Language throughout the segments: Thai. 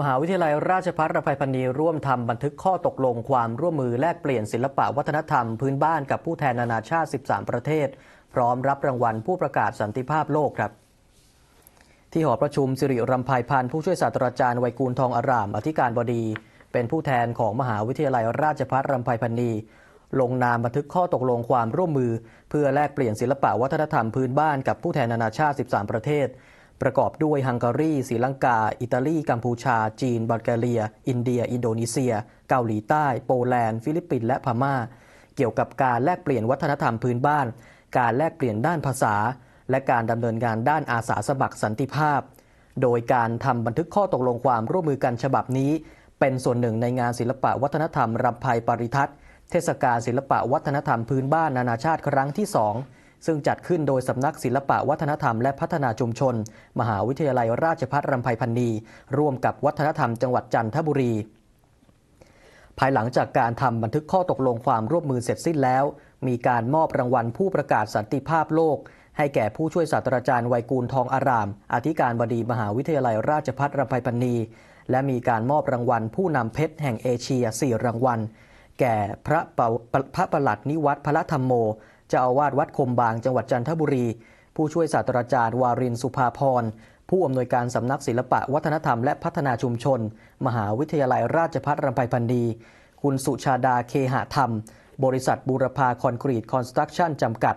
มหาวิทยาลัยราชภัฏรภัยพันีร่วมทำบันทึกข้อตกลงความร่วมมือแลกเปลี่ยนศิลปะวัฒนธรรมพื้นบ้านกับผู้แทนนานาชาติ 13 ประเทศ พร้อมรับรางวัลผู้ประกาศสันติภาพโลกครับ ที่หอประชุมสิริรำไพพันธ์ผู้ช่วยศาสตราจารย์ไวยกูลทองอาราม อธิการบดี เป็นผู้แทนของมหาวิทยาลัยราชภัฏรำไพพันนีลงนามบันทึกข้อตกลงความร่วมมือ เพื่อแลกเปลี่ยนศิลปะวัฒนธรรมพื้นบ้านกับผู้แทนนานาชาติ 13 ประเทศ ประกอบด้วยฮังการีศรีลังกา อิตาลี กัมพูชา จีน บัลแกเรีย อินเดีย อินโดนีเซีย เกาหลีใต้ โปแลนด์ ฟิลิปปินส์ และพม่า เกี่ยวกับการแลกเปลี่ยนวัฒนธรรมพื้นบ้าน การแลกเปลี่ยนด้านภาษา และการดำเนินงานด้านอาสาสมัครสันติภาพ โดยการทำบันทึกข้อตกลงความร่วมมือกันฉบับนี้ เป็นส่วนหนึ่งในงานศิลปะวัฒนธรรมรำไพปริทัศน์ เทศกาลศิลปะวัฒนธรรมพื้นบ้านนานาชาติครั้งที่2 ซึ่งจัดขึ้นโดยสำนักศิลปะวัฒนธรรมและพัฒนาชุมชน มหาวิทยาลัยราชภัฏรำไพพันนีร่วมกับวัฒนธรรมจังหวัดจันทบุรี ภายหลังจากการทำบันทึกข้อตกลงความร่วมมือเสร็จสิ้นแล้ว มีการมอบรางวัลผู้ประกาศสันติภาพโลก ให้แก่ผู้ช่วยศาสตราจารย์ไวยกูลทองอาราม อธิการบดีมหาวิทยาลัยราชภัฏรำไพพันนีและมีการมอบรางวัลผู้นำเพชรแห่งเอเชีย 4 รางวัล แก่พระปาพระประหลัดนิวัตรพระธรรมโม เจ้าอาวาสวัดคมบางจังหวัดจันทบุรี ผู้ช่วยศาสตราจารย์วารินสุภาพรผู้อำนวยการสำนักศิลปะวัฒนธรรมและพัฒนาชุมชน มหาวิทยาลัยราชภัฏรำไพพันนีคุณสุชาดาเคหะธรรม บริษัทบูรพาคอนกรีตคอนสตรักชั่นจำกัด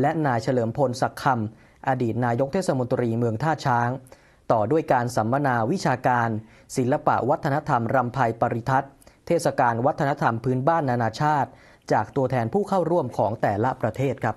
และนายเฉลิมพลศักดิ์คำอดีตนายกเทศมนตรีเมืองท่าช้าง ต่อด้วยการสัมมนาวิชาการ ศิลปะวัฒนธรรมรำไพปริทัศน์ เทศกาลวัฒนธรรมพื้นบ้านนานาชาติ จากตัวแทนผู้เข้าร่วมของแต่ละประเทศครับ